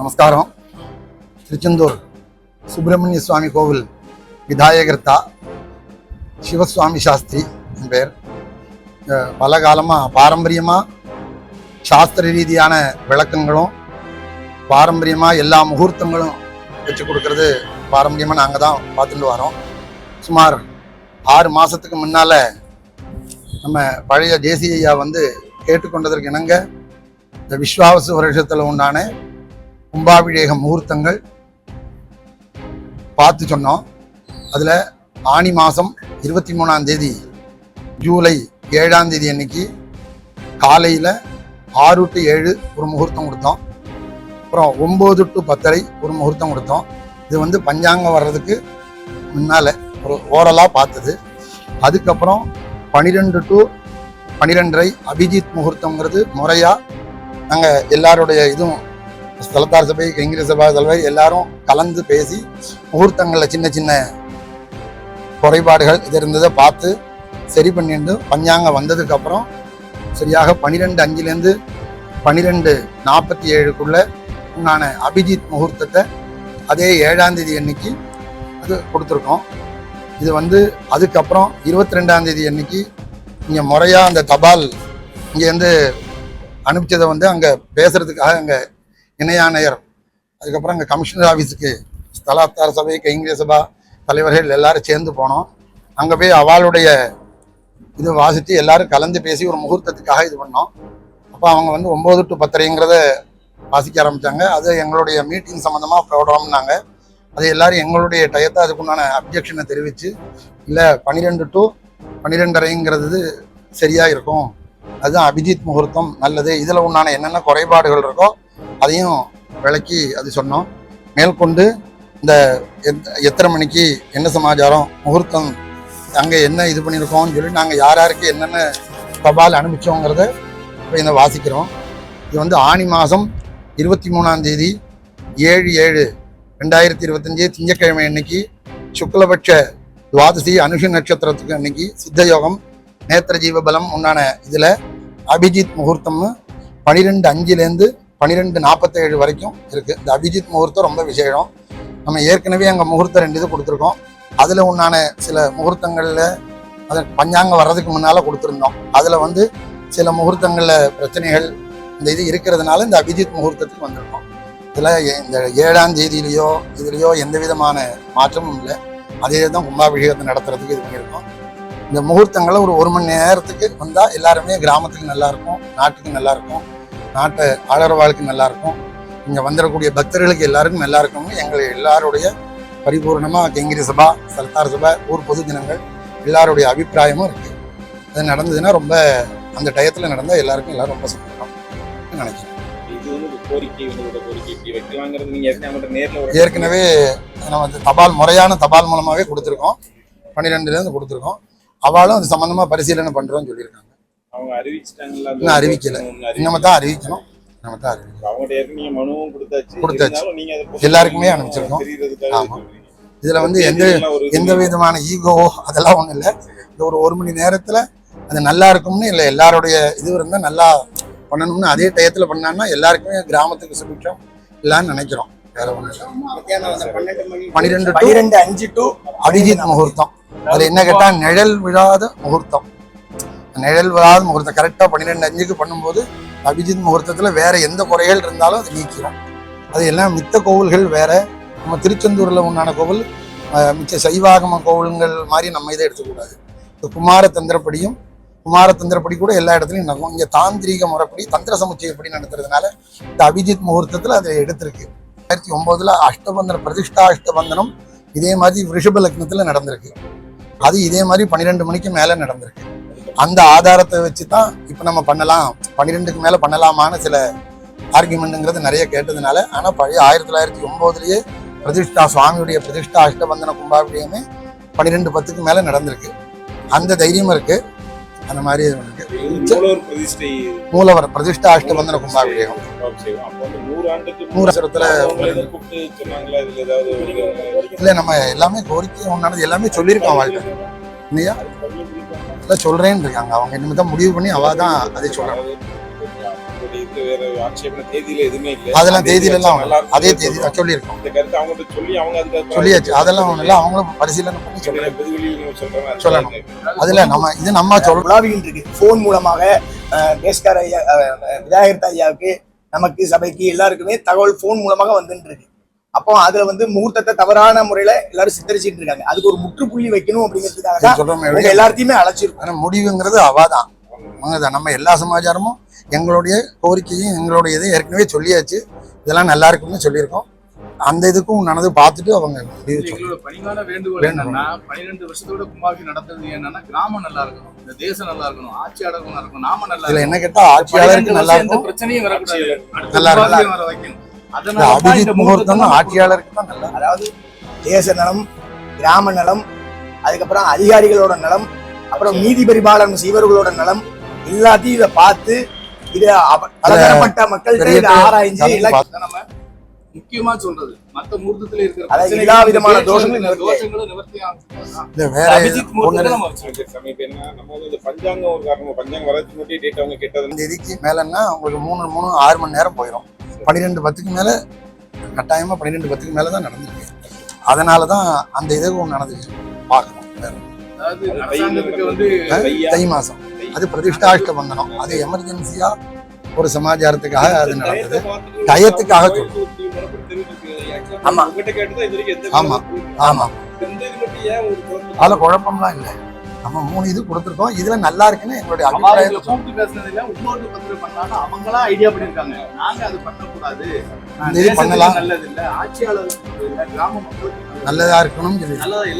நமஸ்காரம் திருச்செந்தூர் சுப்பிரமணிய சுவாமி கோவில் விதாயகர்த்தா சிவசுவாமி சாஸ்திரி என் பெயர் பல காலமாக பாரம்பரியமாக சாஸ்திர ரீதியான விளக்கங்களும் பாரம்பரியமாக எல்லா முகூர்த்தங்களும் வச்சு கொடுக்கறது பாரம்பரியமாக நாங்கள் தான் பார்த்துட்டு வரோம் சுமார் ஆறு மாதத்துக்கு முன்னால் நம்ம பழைய தேசிய ஐயா வந்து கேட்டுக்கொண்டதற்கு இணங்க இந்த விஸ்வாவசு வருஷத்தில் உண்டான கும்பாபிஷேக முகூர்த்தங்கள் பார்த்து சொன்னோம். அதில் ஆனி மாதம் இருபத்தி மூணாம் தேதி ஜூலை ஏழாம் தேதி அன்னைக்கு காலையில் ஆறு டு ஏழு ஒரு முகூர்த்தம் கொடுத்தோம். அப்புறம் ஒம்பது டு பத்தரை ஒரு முகூர்த்தம் கொடுத்தோம். இது வந்து பஞ்சாங்கம் வர்றதுக்கு முன்னால் ஒரு ஓரலாக பார்த்தது. அதுக்கப்புறம் பன்னிரெண்டு டு பனிரெண்டரை அபிஜித் முகூர்த்தங்கிறது முறையாக நாங்கள் எல்லாருடைய இதுவும் ஸ்தலத்தார் சபை கைங்கிர சபா தலைவை எல்லாரும் கலந்து பேசி முகூர்த்தங்களில் சின்ன சின்ன குறைபாடுகள் இது இருந்ததை பார்த்து சரி பண்ணிட்டு பஞ்சாங்கம் வந்ததுக்கப்புறம் சரியாக பன்னிரெண்டு அஞ்சுலேருந்து பன்னிரெண்டு நாற்பத்தி ஏழுக்குள்ள உண்டான அபிஜித் முகூர்த்தத்தை அதே ஏழாம் தேதி அன்னைக்கு அது கொடுத்துருக்கோம். இது வந்து அதுக்கப்புறம் இருபத்தி ரெண்டாம் தேதி அன்னைக்கு இங்கே முறையாக அந்த தபால் இங்கேருந்து அனுப்பிச்சதை வந்து அங்கே பேசுகிறதுக்காக அங்கே இணையாணையர் அதுக்கப்புறம் அங்கே கமிஷனர் ஆஃபீஸுக்கு ஸ்தலாத்தார சபை கைங்கிய சபா தலைவர்கள் எல்லாரும் சேர்ந்து போனோம். அங்கே போய் அவளுடைய இது வாசித்து எல்லாரும் கலந்து பேசி ஒரு முகூர்த்தத்துக்காக இது பண்ணோம். அப்போ அவங்க வந்து ஒம்பது டு பத்தரைங்கிறத வாசிக்க ஆரம்பித்தாங்க அது எங்களுடைய மீட்டிங் சம்மந்தமாக ப்ரோக்ராம்னாங்க அது எல்லாரும் எங்களுடைய டயத்தை அதுக்குண்டான அப்ஜெக்ஷனை தெரிவித்து இல்லை பன்னிரெண்டு டு பன்னிரெண்டரைங்கிறது சரியாக இருக்கும். அதுதான் அபிஜித் முகூர்த்தம் நல்லது. இதில் உண்டான என்னென்ன குறைபாடுகள் இருக்கோ அதையும் விளக்கி அது சொன்னோம். மேற்கொண்டு இந்த எத்- எத்தனை மணிக்கு என்ன சமாச்சாரம் முகூர்த்தம் அங்கே என்ன இது பண்ணியிருக்கோம்னு சொல்லி நாங்கள் யார் யாருக்கு என்னென்ன தபால் அனுப்பிச்சோங்கிறத இப்போ இந்த வாசிக்கிறோம். இது வந்து ஆனி மாதம் இருபத்தி மூணாம் தேதி ஏழு ஏழு ரெண்டாயிரத்தி இருபத்தஞ்சி திங்கட்கிழமை அன்னைக்கு சுக்லபட்ச துவாதசி அனுஷ நட்சத்திரத்துக்கு அன்னைக்கு சித்த யோகம் நேத்திர ஜீவபலம் உண்டான இதில் அபிஜித் முகூர்த்தம்னு பனிரெண்டு அஞ்சுலேருந்து பனிரெண்டு நாற்பத்தேழு வரைக்கும் இருக்குது இந்த அபிஜித் முகூர்த்தம் ரொம்ப விசேஷம். நம்ம ஏற்கனவே அங்கே முகூர்த்தம் ரெண்டு இது கொடுத்துருக்கோம். அதில் உண்டான சில முகூர்த்தங்களில் அது பஞ்சாங்கம் வர்றதுக்கு முன்னால் கொடுத்துருந்தோம். அதில் வந்து சில முகூர்த்தங்களில் பிரச்சனைகள் இந்த இது இருக்கிறதுனால இந்த அபிஜித் முகூர்த்தத்துக்கு வந்திருக்கோம். இதில் இந்த ஏழாம் தேதியிலையோ இதுலேயோ எந்த விதமான மாற்றமும் இல்லை. அதே தான் கும்பாபிஷேகத்தை நடத்துறதுக்கு இது பண்ணியிருக்கோம். இந்த முகூர்த்தங்களை ஒரு ஒரு மணி நேரத்துக்கு வந்தால் எல்லாருமே கிராமத்துக்கு நல்லா இருக்கும் நாட்டுக்கு நல்லா இருக்கும் நாட்டை ஆளற வாழ்க்கை நல்லா இருக்கும் இங்கே வந்துடக்கூடிய பக்தர்களுக்கு எல்லாருக்கும் நல்லா இருக்கும்னு எங்கள் எல்லாருடைய பரிபூர்ணமாக கெங்கிரி சபா சர்தார் சபா ஊர் பொது ஜனங்கள் எல்லாருடைய அபிப்பிராயமும் இருக்குது அது நடந்ததுன்னா ரொம்ப அந்த டயத்தில் நடந்தால் எல்லாருக்கும் எல்லாரும் ரொம்ப சந்தோஷம் நினைக்கிறேன். ஏற்கனவே நம்ம வந்து தபால் முறையான தபால் மூலமாகவே கொடுத்துருக்கோம். பன்னிரெண்டுலேருந்து கொடுத்துருக்கோம். அவளும் அது சம்மந்தமாக பரிசீலனை பண்ணுறோன்னு சொல்லியிருக்காங்க. அவங்க அறிவிச்சிட்டாங்களா இன்னும் அறிவிக்கல. நம்ம தான் அறிவிக்கணும். நம்ம தான் அறிவிக்கணும் கொடுத்தாச்சு. எல்லாருக்குமே அனுப்பிச்சிருக்கோம். ஆமா. இதில் வந்து எந்த எந்த விதமான ஈகோவோ அதெல்லாம் ஒன்றும் இல்லை. இந்த ஒரு ஒரு மணி நேரத்தில் அது நல்லா இருக்கும்னு இல்லை எல்லாருடைய இது இருந்தால் நல்லா பண்ணணும்னு அதே டயத்தில் பண்ணான்னா எல்லாருக்குமே கிராமத்துக்கு சுபிட்சம் இல்லைன்னு நினைக்கிறோம். வேற ஒன்றும் பன்னிரெண்டு டு பன்னிரெண்டு அஞ்சு டு அபிஜித் முகூர்த்தம். அது என்ன கேட்டால் நிழல் விழாத முகூர்த்தம். நிழல் விழாத முகூர்த்தம். கரெக்டாக பன்னிரெண்டு அஞ்சுக்கு பண்ணும்போது அபிஜித் முகூர்த்தத்தில் வேற எந்த குறைகள் இருந்தாலும் அது நீக்கிறோம் அது எல்லாம் மித்த கோவில்கள் வேற. நம்ம திருச்செந்தூரில் உண்டான கோவில் மிச்ச சைவாகம கோவில்கள் மாதிரி நம்ம இதை எடுத்துக்கூடாது. இந்த குமார தந்திரப்படியும் குமார தந்திரப்படி கூட எல்லா இடத்துலையும் நடக்கும். இங்கே தாந்திரீக முறைப்படி தந்திர சமுச்சயப்படி நடத்துறதுனால இந்த அபிஜித் முகூர்த்தத்தில் அதை எடுத்திருக்கு. ரெண்டாயிரத்தி ஒம்போதில் அஷ்டபந்தன பிரதிஷ்டா அஷ்டபந்தனம் இதே மாதிரி ரிஷப லக்னத்தில் நடந்திருக்கு. அது இதே மாதிரி பன்னிரெண்டு மணிக்கு மேலே நடந்திருக்கு. அந்த ஆதாரத்தை வச்சு தான் இப்போ நம்ம பண்ணலாம். பன்னிரெண்டுக்கு மேலே பண்ணலாமான்னு சில ஆர்குமெண்ட்டுங்கிறது நிறைய கேட்டதுனால ஆனால் பழைய ஆயிரத்தி தொள்ளாயிரத்தி ஒம்போதுலேயே பிரதிஷ்டா சுவாமியுடைய பிரதிஷ்டா அஷ்டபந்தன கும்பாபிஷேகமே பன்னிரெண்டு பத்துக்கு மேலே நடந்திருக்கு. அந்த தைரியமும் இருக்குது அந்த மாதிரி மூலவர் பிரதிஷ்டை. அஷ்டபந்தன கும்பாபிஷேகம். செய்வோம். அப்போ வந்து நூறு ஆண்டுக்கு நூறு வருஷத்துல அவங்க இதை கூப்பிட்டு சொன்னாங்களா? இதுல ஏதாவது ஒரு- இல்லை நம்ம எல்லாமே கோரிக்கை ஒன்றானது எல்லாமே சொல்லியிருக்கோம் அவள்கிட்ட இல்லையா? இல்லை சொல்கிறேன்னு இருக்காங்க அவங்க இனிமேல் தான் முடிவு பண்ணி அவள் தான் அதை சொல்கிறாங்க கருத்து வேற ஆட்சேபனை தேதியில எதுவுமே இல்ல. அதெல்லாம் தேதியில எல்லாம் அதே தேதி சொல்லியிருக்கோம். இந்த கருத்து அவங்ககிட்ட சொல்லி அவங்க அதுக்கு சொல்லியாச்சு. அதெல்லாம் ஒண்ணும் இல்லை. அவங்களும் பரிசீலனை பண்ணி சொல்லுங்க பொதுவெளியில் சொல்றேன் சொல்லணும். அதுல நம்ம இது நம்ம உலாவிகிட்டு இருக்கு. போன் மூலமாக பேஸ்கர் ஐயா விநாயகர் ஐயாவுக்கு நமக்கு சபைக்கு எல்லாருக்குமே தகவல் போன் மூலமாக வந்துட்டு இருக்கு. அப்போ அதுல வந்து முகூர்த்தத்தை தவறான முறையில எல்லாரும் சித்தரிச்சிட்டு இருக்காங்க. அதுக்கு ஒரு முற்றுப்புள்ளி வைக்கணும் அப்படிங்கிறதுக்காக எல்லாத்தையுமே அழைச்சிருக்கோம். ஆனா முடிவுங்கிறது அவாதான். அவங்கதான். நம்ம எல்லா சமாச்சாரமும் எங்களுடைய கோரிக்கையும் எங்களுடைய இதை ஏற்கனவே சொல்லியாச்சு. இதெல்லாம் நல்லா இருக்கும்னு சொல்லியிருக்கோம். அந்த இதுக்கும் நடந்து பார்த்துட்டு அவங்க பணிவான வேண்டுகோள் என்னன்னா பன்னிரெண்டு வருஷத்தோட கும்பாபி நடத்துறது என்னன்னா கிராமம் நல்லா இருக்கணும் இந்த தேசம் நல்லா இருக்கணும் ஆட்சியாளர்கள் நல்லா இருக்கணும் நாம நல்லா இதுல என்ன கேட்டா ஆட்சியாளருக்கு நல்லா இருக்கும். பிரச்சனையும் வரக்கூடாது. நல்லா இருக்கும். வர வைக்கணும். அதனால அபிஜித் முகூர்த்தம் ஆட்சியாளருக்கு தான் நல்லா அதாவது தேச நலம் கிராம நலம் அதுக்கப்புறம் அதிகாரிகளோட நலம் அப்புறம் நீதி பரிபாலனம் செய்வர்களோட நலம் எல்லாத்தையும் இதை பார்த்து இதை பலதரப்பட்ட மக்கள்கிட்ட ஆராய்ஞ்சு நம்ம முக்கியமா சொல்றது மத்த முகூர்த்தத்துல இருக்கிற எல்லா விதமான தோஷங்களும் தோஷங்களும் நிவர்த்தி அபிஜித் முகூர்த்தத்தை நம்ம வச்சிருக்கோம். நம்ம வந்து இந்த பஞ்சாங்கம் ஒரு காரணம் பஞ்சாங்கம் வரதுக்கு முன்னாடி டேட் அவங்க கேட்டது. மேலன்னா உங்களுக்கு மூணு மூணு ஆறு மணி நேரம் போயிடும் பன்னிரெண்டு பத்துக்கு மேல கட்டாயமா பன்னிரெண்டு பத்துக்கு மேல தான் நடந்திருக்கு. அதனால தான் அந்த இதுவும் நடந்துச்சு. பார்க்கணும் வேற. தை மாசம். அது பிரதிஷ்டாஷ்ட பந்தனம் அது எமர்ஜென்சியா ஒரு சமாச்சாரத்துக்காக அது நடந்தது டயத்துக்காக ஆமா. ஆமா. ஆமா? அதுல குழப்பம்லாம் இல்லை. நம்ம மூணு இது கொடுத்துருக்கோம். இதுல நல்லா இருக்குன்னு எங்களுடைய அபிப்பிராயத்தை கூப்பிட்டு பேசுனதுல இன்னொரு பத்திரம் பண்ணாலும் அவங்களா ஐடியா பண்ணிருக்காங்க. நாங்க அது பண்ணக்கூடாது. இது பண்ணலாம். நல்லது இல்ல. இல்ல கிராம மக்களுக்கு நல்லது. நல்லதா இருக்கணும்னு சொல்லி. நல்லதா